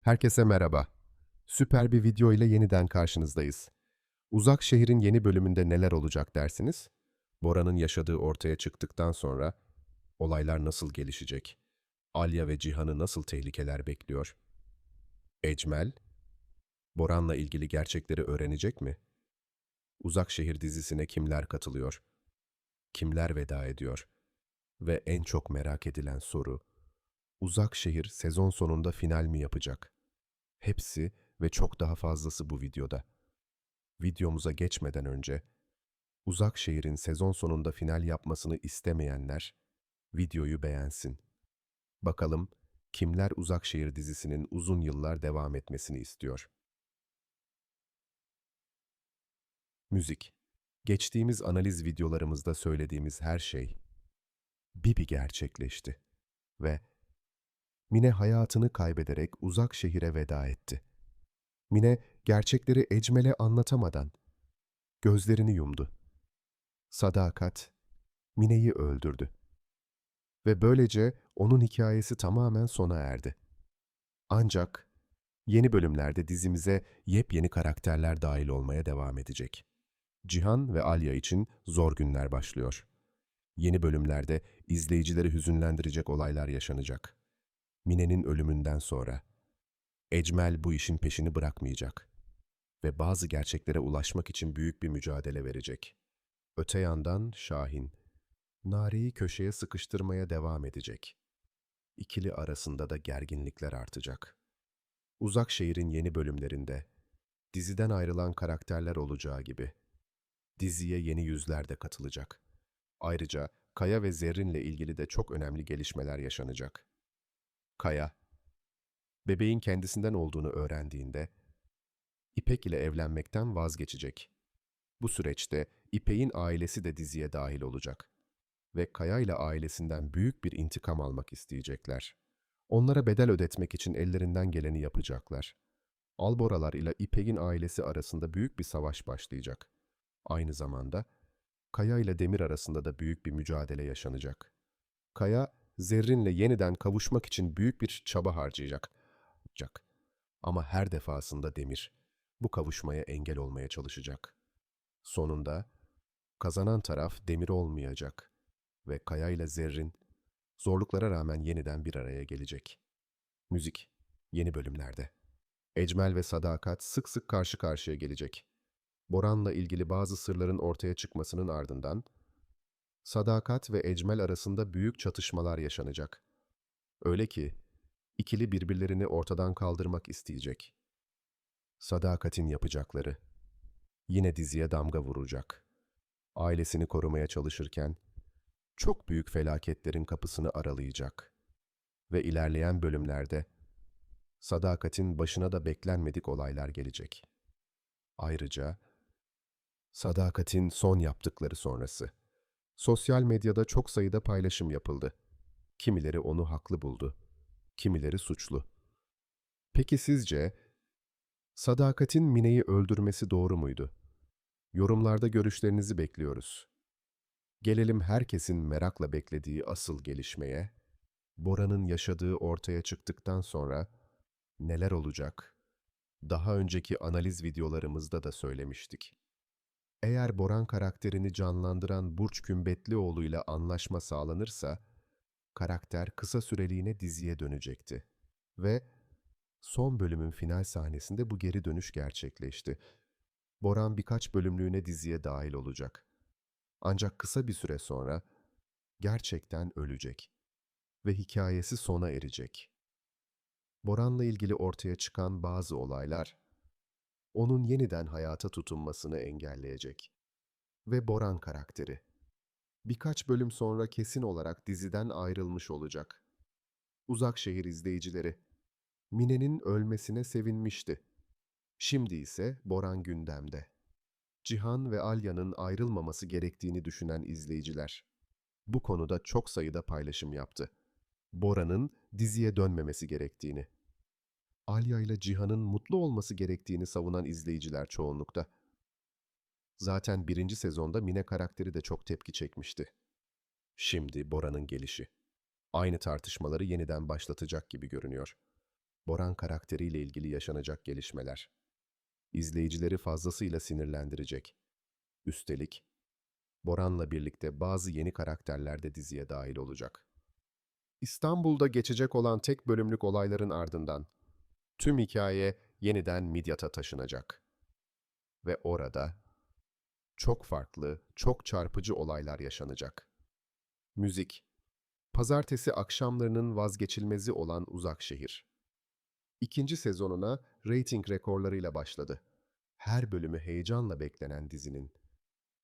Herkese merhaba. Süper bir video ile yeniden karşınızdayız. Uzak şehrin yeni bölümünde neler olacak dersiniz? Bora'nın yaşadığı ortaya çıktıktan sonra olaylar nasıl gelişecek? Alya ve Cihan'ı nasıl tehlikeler bekliyor? Ecmel, Boran'la ilgili gerçekleri öğrenecek mi? Uzak şehir dizisine kimler katılıyor? Kimler veda ediyor? Ve en çok merak edilen soru, Uzak şehir sezon sonunda final mi yapacak? Hepsi ve çok daha fazlası bu videoda. Videomuza geçmeden önce, Uzak şehrin sezon sonunda final yapmasını istemeyenler videoyu beğensin. Bakalım kimler Uzak şehir dizisinin uzun yıllar devam etmesini istiyor. Müzik. Geçtiğimiz analiz videolarımızda söylediğimiz her şey Bibi gerçekleşti ve Mine hayatını kaybederek uzak şehire veda etti. Mine gerçekleri Ecmel'e anlatamadan gözlerini yumdu. Sadakat Mine'yi öldürdü. Ve böylece onun hikayesi tamamen sona erdi. Ancak yeni bölümlerde dizimize yepyeni karakterler dahil olmaya devam edecek. Cihan ve Alya için zor günler başlıyor. Yeni bölümlerde izleyicileri hüzünlendirecek olaylar yaşanacak. Mine'nin ölümünden sonra. Ecmel bu işin peşini bırakmayacak ve bazı gerçeklere ulaşmak için büyük bir mücadele verecek. Öte yandan Şahin, Nare'yi köşeye sıkıştırmaya devam edecek. İkili arasında da gerginlikler artacak. Uzak şehrin yeni bölümlerinde diziden ayrılan karakterler olacağı gibi diziye yeni yüzler de katılacak. Ayrıca Kaya ve Zerrin'le ilgili de çok önemli gelişmeler yaşanacak. Kaya, bebeğin kendisinden olduğunu öğrendiğinde İpek ile evlenmekten vazgeçecek. Bu süreçte İpek'in ailesi de diziye dahil olacak ve Kaya ile ailesinden büyük bir intikam almak isteyecekler. Onlara bedel ödetmek için ellerinden geleni yapacaklar. Alboralar ile İpek'in ailesi arasında büyük bir savaş başlayacak. Aynı zamanda Kaya ile Demir arasında da büyük bir mücadele yaşanacak. Kaya, Zerrin'le yeniden kavuşmak için büyük bir çaba harcayacak. Cak. Ama her defasında Demir bu kavuşmaya engel olmaya çalışacak. Sonunda kazanan taraf Demir olmayacak ve Kaya ile Zerrin zorluklara rağmen yeniden bir araya gelecek. Müzik yeni bölümlerde. Ecmel ve Sadakat sık sık karşı karşıya gelecek. Boran'la ilgili bazı sırların ortaya çıkmasının ardından Sadakat ve Ecmel arasında büyük çatışmalar yaşanacak. Öyle ki ikili birbirlerini ortadan kaldırmak isteyecek. Sadakat'in yapacakları yine diziye damga vuracak. Ailesini korumaya çalışırken çok büyük felaketlerin kapısını aralayacak. Ve ilerleyen bölümlerde Sadakat'in başına da beklenmedik olaylar gelecek. Ayrıca Sadakat'in son yaptıkları sonrası. Sosyal medyada çok sayıda paylaşım yapıldı. Kimileri onu haklı buldu, kimileri suçlu. Peki sizce Sadakat'in Mine'yi öldürmesi doğru muydu? Yorumlarda görüşlerinizi bekliyoruz. Gelelim herkesin merakla beklediği asıl gelişmeye. Bora'nın yaşadığı ortaya çıktıktan sonra neler olacak? Daha önceki analiz videolarımızda da söylemiştik. Eğer Boran karakterini canlandıran Burç Kümbetlioğlu ile anlaşma sağlanırsa, karakter kısa süreliğine diziye dönecekti. Ve son bölümün final sahnesinde bu geri dönüş gerçekleşti. Boran birkaç bölümlüğüne diziye dahil olacak. Ancak kısa bir süre sonra gerçekten ölecek ve hikayesi sona erecek. Boran'la ilgili ortaya çıkan bazı olaylar onun yeniden hayata tutunmasını engelleyecek. Ve Boran karakteri. Birkaç bölüm sonra kesin olarak diziden ayrılmış olacak. Uzak şehir izleyicileri. Mine'nin ölmesine sevinmişti. Şimdi ise Boran gündemde. Cihan ve Alya'nın ayrılmaması gerektiğini düşünen izleyiciler. Bu konuda çok sayıda paylaşım yaptı. Bora'nın diziye dönmemesi gerektiğini. Alya ile Cihan'ın mutlu olması gerektiğini savunan izleyiciler çoğunlukta. Zaten birinci sezonda Mine karakteri de çok tepki çekmişti. Şimdi Bora'nın gelişi. Aynı tartışmaları yeniden başlatacak gibi görünüyor. Boran karakteriyle ilgili yaşanacak gelişmeler. İzleyicileri fazlasıyla sinirlendirecek. Üstelik Boran'la birlikte bazı yeni karakterler de diziye dahil olacak. İstanbul'da geçecek olan tek bölümlük olayların ardından tüm hikaye yeniden Midyat'a taşınacak. Ve orada çok farklı, çok çarpıcı olaylar yaşanacak. Müzik Pazartesi akşamlarının vazgeçilmezi olan Uzak Şehir. İkinci sezonuna reyting rekorlarıyla başladı. Her bölümü heyecanla beklenen dizinin.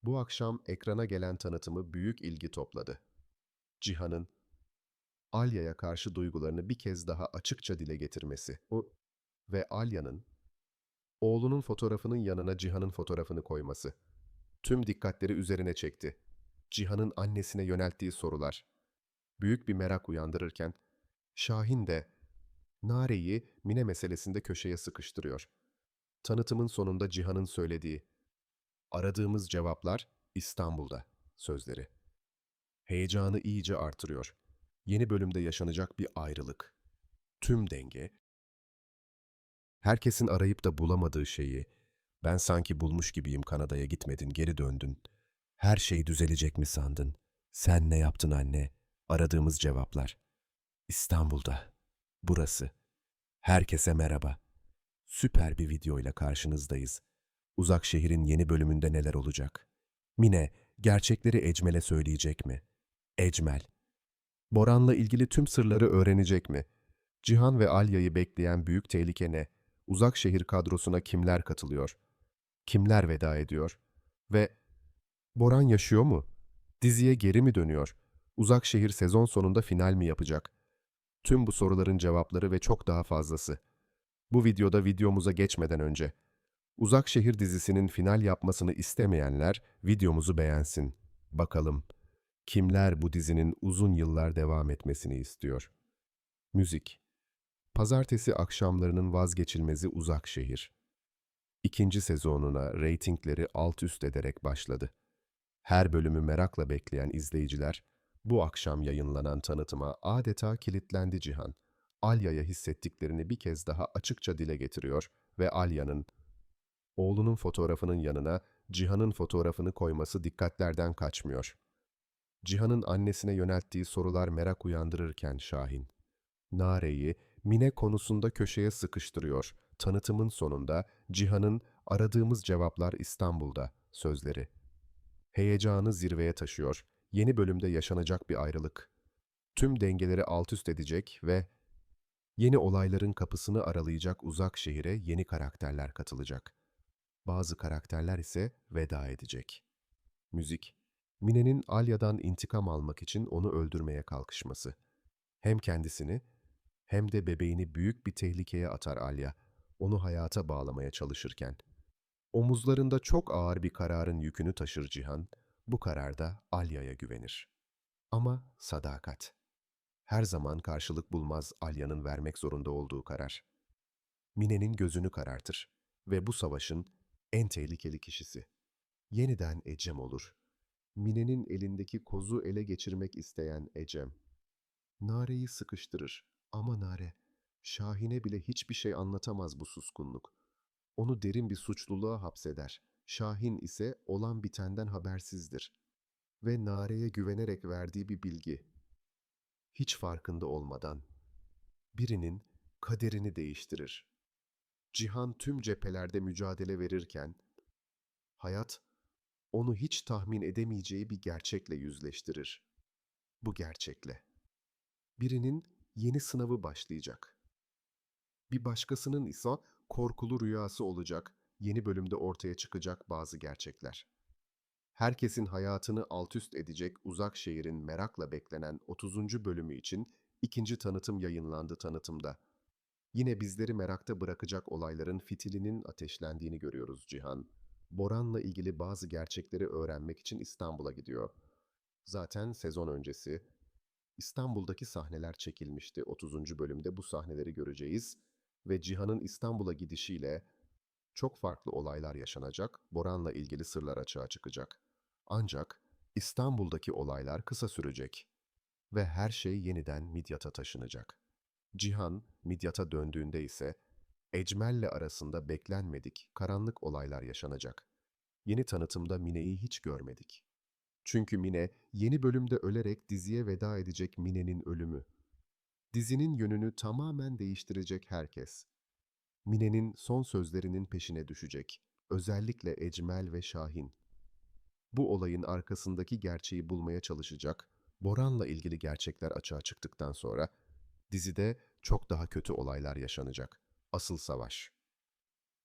Bu akşam ekrana gelen tanıtımı büyük ilgi topladı. Cihan'ın Alya'ya karşı duygularını bir kez daha açıkça dile getirmesi o ve Alya'nın oğlunun fotoğrafının yanına Cihan'ın fotoğrafını koyması tüm dikkatleri üzerine çekti. Cihan'ın annesine yönelttiği sorular büyük bir merak uyandırırken Şahin de Nare'yi Mine meselesinde köşeye sıkıştırıyor. Tanıtımın sonunda Cihan'ın söylediği aradığımız cevaplar İstanbul'da sözleri. Heyecanı iyice artırıyor. Yeni bölümde yaşanacak bir ayrılık. Tüm denge, herkesin arayıp da bulamadığı şeyi, ben sanki bulmuş gibiyim Kanada'ya gitmedin, geri döndün. Her şey düzelecek mi sandın? Sen ne yaptın anne? Aradığımız cevaplar. İstanbul'da. Burası. Herkese merhaba. Süper bir videoyla karşınızdayız. Uzak şehrin yeni bölümünde neler olacak? Mine, gerçekleri Ecmel'e söyleyecek mi? Ecmel. Boran'la ilgili tüm sırları öğrenecek mi? Cihan ve Alya'yı bekleyen büyük tehlike ne? Uzak şehir kadrosuna kimler katılıyor? Kimler veda ediyor? Ve Boran yaşıyor mu? Diziye geri mi dönüyor? Uzak şehir sezon sonunda final mi yapacak? Tüm bu soruların cevapları ve çok daha fazlası. Bu videoda videomuza geçmeden önce Uzak Şehir dizisinin final yapmasını istemeyenler videomuzu beğensin. Bakalım kimler bu dizinin uzun yıllar devam etmesini istiyor? Müzik Pazartesi akşamlarının vazgeçilmezi Uzak Şehir. İkinci sezonuna reytingleri alt üst ederek başladı. Her bölümü merakla bekleyen izleyiciler, bu akşam yayınlanan tanıtıma adeta kilitlendi Cihan. Alya'ya hissettiklerini bir kez daha açıkça dile getiriyor ve Alya'nın oğlunun fotoğrafının yanına Cihan'ın fotoğrafını koyması dikkatlerden kaçmıyor. Cihan'ın annesine yönelttiği sorular merak uyandırırken Şahin, Nare'yi Mine konusunda köşeye sıkıştırıyor. Tanıtımın sonunda Cihan'ın aradığımız cevaplar İstanbul'da sözleri. Heyecanı zirveye taşıyor. Yeni bölümde yaşanacak bir ayrılık. Tüm dengeleri alt üst edecek ve yeni olayların kapısını aralayacak uzak şehire yeni karakterler katılacak. Bazı karakterler ise veda edecek. Müzik Mine'nin Alya'dan intikam almak için onu öldürmeye kalkışması. Hem kendisini hem de bebeğini büyük bir tehlikeye atar Alya, onu hayata bağlamaya çalışırken. Omuzlarında çok ağır bir kararın yükünü taşır Cihan, bu kararda Alya'ya güvenir. Ama sadakat. Her zaman karşılık bulmaz Alya'nın vermek zorunda olduğu karar. Mine'nin gözünü karartır ve bu savaşın en tehlikeli kişisi. Yeniden Ecem olur. Mine'nin elindeki kozu ele geçirmek isteyen Ecem. Nare'yi sıkıştırır ama Nare, Şahin'e bile hiçbir şey anlatamaz bu suskunluk. Onu derin bir suçluluğa hapseder. Şahin ise olan bitenden habersizdir. Ve Nare'ye güvenerek verdiği bir bilgi. Hiç farkında olmadan. Birinin kaderini değiştirir. Cihan tüm cephelerde mücadele verirken, hayat onu hiç tahmin edemeyeceği bir gerçekle yüzleştirir. Bu gerçekle. Birinin yeni sınavı başlayacak. Bir başkasının ise korkulu rüyası olacak, yeni bölümde ortaya çıkacak bazı gerçekler. Herkesin hayatını altüst edecek uzak şehrin merakla beklenen 30. bölümü için ikinci tanıtım yayınlandı tanıtımda. Yine bizleri merakta bırakacak olayların fitilinin ateşlendiğini görüyoruz Cihan. Boran'la ilgili bazı gerçekleri öğrenmek için İstanbul'a gidiyor. Zaten sezon öncesi İstanbul'daki sahneler çekilmişti. 30. bölümde bu sahneleri göreceğiz ve Cihan'ın İstanbul'a gidişiyle çok farklı olaylar yaşanacak, Boran'la ilgili sırlar açığa çıkacak. Ancak İstanbul'daki olaylar kısa sürecek ve her şey yeniden Midyat'a taşınacak. Cihan Midyat'a döndüğünde ise Ecmel'le arasında beklenmedik, karanlık olaylar yaşanacak. Yeni tanıtımda Mine'yi hiç görmedik. Çünkü Mine yeni bölümde ölerek diziye veda edecek Mine'nin ölümü. Dizinin yönünü tamamen değiştirecek herkes. Mine'nin son sözlerinin peşine düşecek. Özellikle Ecmel ve Şahin. Bu olayın arkasındaki gerçeği bulmaya çalışacak. Boran'la ilgili gerçekler açığa çıktıktan sonra dizide çok daha kötü olaylar yaşanacak. Asıl savaş.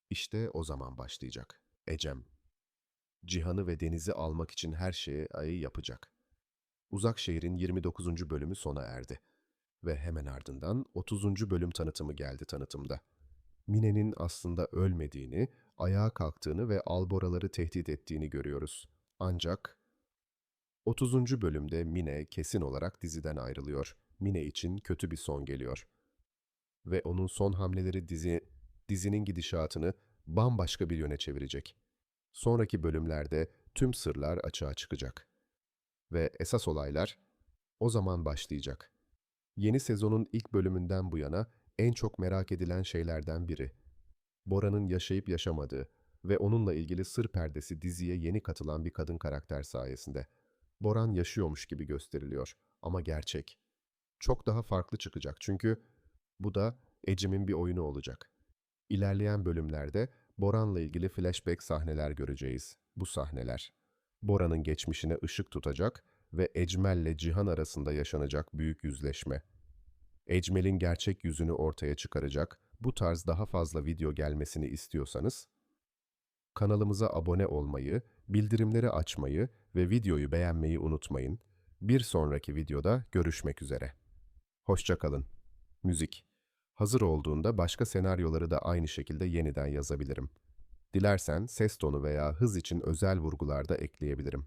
İşte o zaman başlayacak. Ecem. Cihan'ı ve Deniz'i almak için her şeyi ayı yapacak. Uzak Şehir'in 29. bölümü sona erdi. Ve hemen ardından 30. bölüm tanıtımı geldi tanıtımda. Mine'nin aslında ölmediğini, ayağa kalktığını ve alboraları tehdit ettiğini görüyoruz. Ancak 30. bölümde Mine kesin olarak diziden ayrılıyor. Mine için kötü bir son geliyor. Ve onun son hamleleri dizi, dizinin gidişatını bambaşka bir yöne çevirecek. Sonraki bölümlerde tüm sırlar açığa çıkacak. Ve esas olaylar o zaman başlayacak. Yeni sezonun ilk bölümünden bu yana en çok merak edilen şeylerden biri. Bora'nın yaşayıp yaşamadığı ve onunla ilgili sır perdesi diziye yeni katılan bir kadın karakter sayesinde. Boran yaşıyormuş gibi gösteriliyor ama gerçek. Çok daha farklı çıkacak çünkü bu da Ecem'in bir oyunu olacak. İlerleyen bölümlerde Boran'la ilgili flashback sahneler göreceğiz. Bu sahneler, Bora'nın geçmişine ışık tutacak ve Ecmel'le Cihan arasında yaşanacak büyük yüzleşme. Ecmel'in gerçek yüzünü ortaya çıkaracak bu tarz daha fazla video gelmesini istiyorsanız, kanalımıza abone olmayı, bildirimleri açmayı ve videoyu beğenmeyi unutmayın. Bir sonraki videoda görüşmek üzere. Hoşçakalın. Müzik. Hazır olduğunda başka senaryoları da aynı şekilde yeniden yazabilirim. Dilersen ses tonu veya hız için özel vurgular da ekleyebilirim.